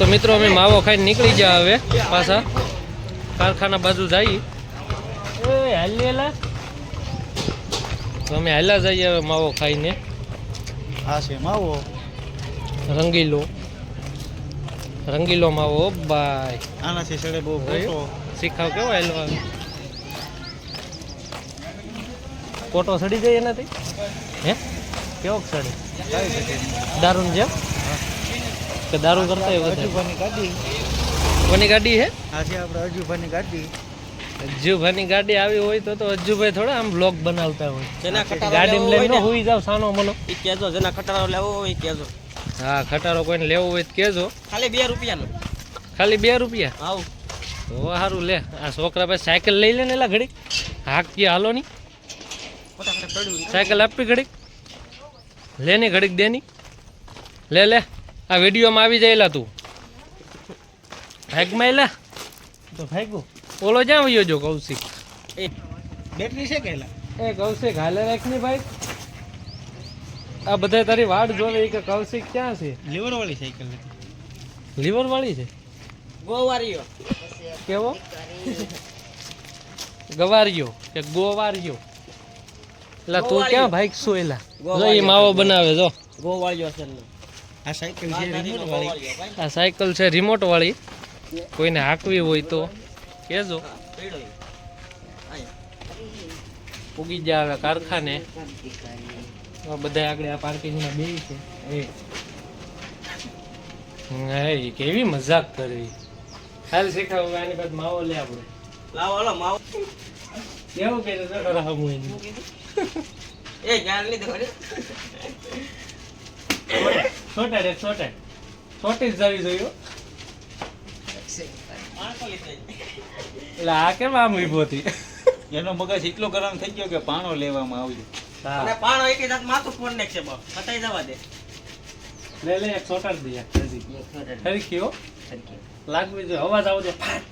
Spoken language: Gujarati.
તો મિત્રો અમે માવો ખાઈને નીકળી ગયા હવે પાછા. કારખાના બાજુ જઈએ. એ હાલી હાલા તો અમે હાલા જઈએ હવે માવો ખાઈને. હા છે માવો. રંગીલો. રંગીલો માવો બાય આનાથી સડે બહુ શીખાવ કેવો હાલવા કોટો સડી જાય એનાથી? હે? કેવો સડે? દારૂ જેમ? કે દારૂ કરતા હોય વધારે? અજુભાની ગાડી. કોની ગાડી હે? આજે છે આપણે અજુભાની ગાડી. અજ્જુભાઈની ગાડી આવી હોય તો તો અજ્જુભાઈ થોડા આમ બ્લોગ બનાવતા હોય. જેના કટારો ગાડી લઈને ને, જાવ સાનો મનો. ઈ કેજો જેના કટારો લેવો હોય કેજો કહેજો. હા ખટારો કોઈને લેવો હોય તો કેજો ખાલી બે રૂપિયાનો. ખાલી બે રૂપિયા? આવ તો સારું લે આ છોકરા પાસે સાયકલ લઈ લે ને એલા ઘડી હાક કે હાલો ની. ફટાફટ પડ્યું સાયકલ આપી ઘડીક. લે ની ઘડીક દે ની લે લે. આ વિડીયોમાં આવી જાયેલા તું. ભાગમાં એલા તો ભાગ્યું ઓલો જ્યાં વયો જો કૌશિક? બેટરી છે કેલા એ કૌશિક હાલે રાખની ભાઈ. આ બધા તારી વાડ જોવે કે કૌશિક ક્યાં છે? લીવર વાળી સાયકલ લીવર વાળી છે? ગોવારીઓ. કેવો? ગવારીઓ કે ગોવારીઓ. એટલે તું ક્યાં ભાઈ શું એલા? જો એ માવો બનાવે જો. ગોવાળીઓ છે ને. આ સાયકલ છે રિમોટ વાળી. આ સાયકલ છે રિમોટ વાળી. કોઈને હાંકવી હોય તો કેજો. ઉગી જાય હવે કારખાને. બધા આગળ આ પાર્કિંગમાં બે છે. એ. કેવી મજાક કરવી હાલ શીખાવું આની બાદ માવો લે આપણે. લાવો હાલો માવો. કેવું કે રાહું એ જ્ઞાન લીધે ખરી. છોટાડ એક છોટાડ છોટી જ જવી જોઈએ. એટલે આ કેમ આમ હતી એનો મગજ એટલો ગરમ થઈ ગયો કે પાણો લેવામાં આવ્યો અને પાણો એક જાત માથું ફોન નાખશે બાપ પતાઈ જવા દે. લે લે એક છોટાડ દે. એક. ખરી લાગવી જોઈએ. અવાજ આવજો. ફાટ.